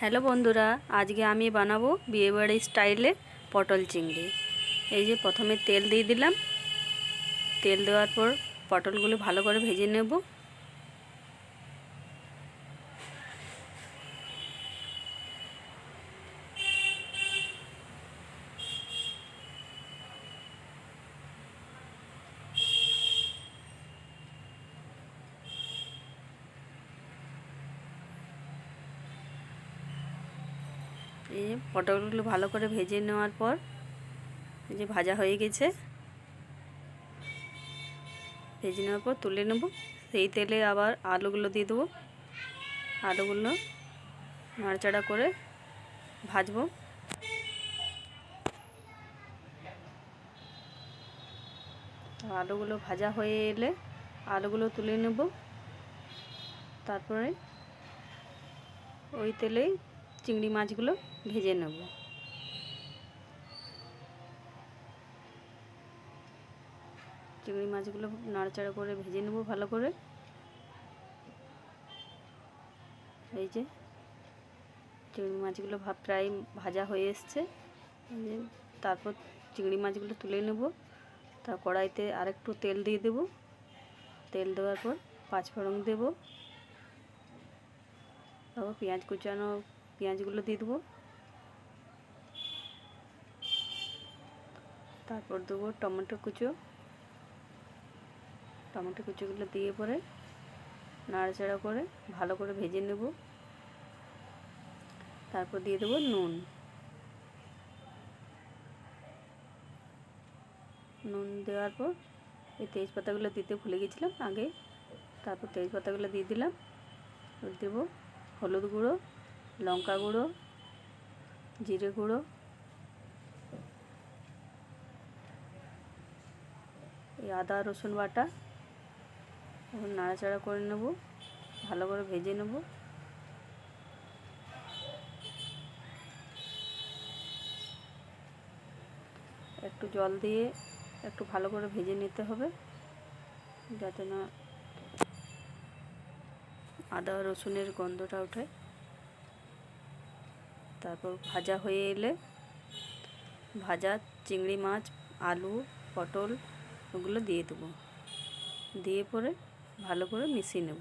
Hello বন্ধুরা, আজকে আমি বানাবো বিয়েবাড়ি স্টাইলে পটল চিংড়ি। এই যে প্রথমে তেল দিয়ে দিলাম। তেল দেওয়ার পর পটলগুলো ভালো করে ভেজে নেব। এই পটলগুলো ভালো করে ভেজে নেওয়ার পর যে ভাজা হয়ে গেছে, ভেজে নেওয়ার পর তুলে নেব। সেই তেলে আবার আলুগুলো দিয়ে দেবো। আলুগুলো নাড়াচাড়া করে ভাজবো। আলুগুলো ভাজা হয়ে এলে আলুগুলো তুলে নেব। তারপরে ওই তেলেই চিংড়ি মাছগুলো ভেজে নেব। চিংড়ি মাছগুলো নাড়াচাড়া করে ভেজে নেব ভালো করে। এই যে চিংড়ি মাছগুলো ভাব প্রায় ভাজা হয়ে এসছে। তারপর চিংড়ি মাছগুলো তুলে নেব। তার কড়াইতে আরেকটু তেল দিয়ে দেব। তেল দেওয়ার পর পাঁচফোড়ন দেব। তারপর পেঁয়াজ কুচানো পেঁয়াজগুলো দিয়ে দেবো। তারপর দেবো টমেটো কুচো। টমেটো কুচোগুলো দিয়ে পরে নাড়াচাড়া করে ভালো করে ভেজে নেব। তারপর দিয়ে দেবো নুন। নুন দেওয়ার পর এই তেজপাতাগুলো দিতে ভুলে গেছিলাম আগে। তারপর তেজপাতাগুলো দিয়ে দিলাম। দেবো হলুদ গুঁড়ো। লঙ্কা গুঁড়ো, জিরে গুঁড়ো, এই আদা, রসুন বাটা এখন নাড়াচাড়া করে নেব, ভালো করে ভেজে নেব। একটু জল দিয়ে একটু ভালো করে ভেজে নিতে হবে, যাতে না আদা, রসুনের গন্ধটা ওঠে। তারপর ভাজা হয়ে এলে ভাজা, চিংড়ি মাছ, আলু, পটল ওগুলো দিয়ে দেবো। দিয়ে পরে ভালো করে মিশিয়ে নেব।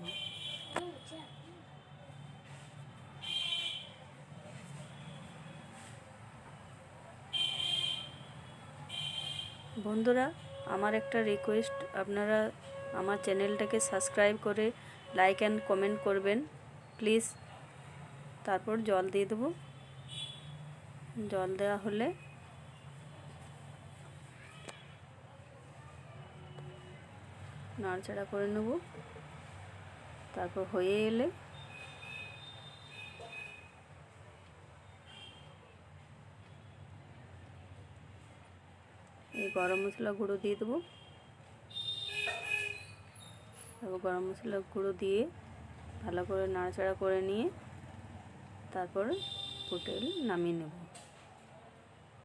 বন্ধুরা, আমার একটা রিকোয়েস্ট আপনারা আমার চ্যানেলটাকে সাবস্ক্রাইব করে লাইক অ্যান্ড কমেন্ট করবেন। প্লিজ তারপর জল দিয়ে দেবো। জল দেওয়া হলে। নাড়াচাড়া করে নেব। তারপর হয়ে এলে এই গরম মশলা গুঁড়ো দিয়ে দেবো। তারপর গরম মশলা গুঁড়ো দিয়ে ভালো করে নাড়াচাড়া করে নিয়ে তারপর হোটেল নামিয়ে নেব।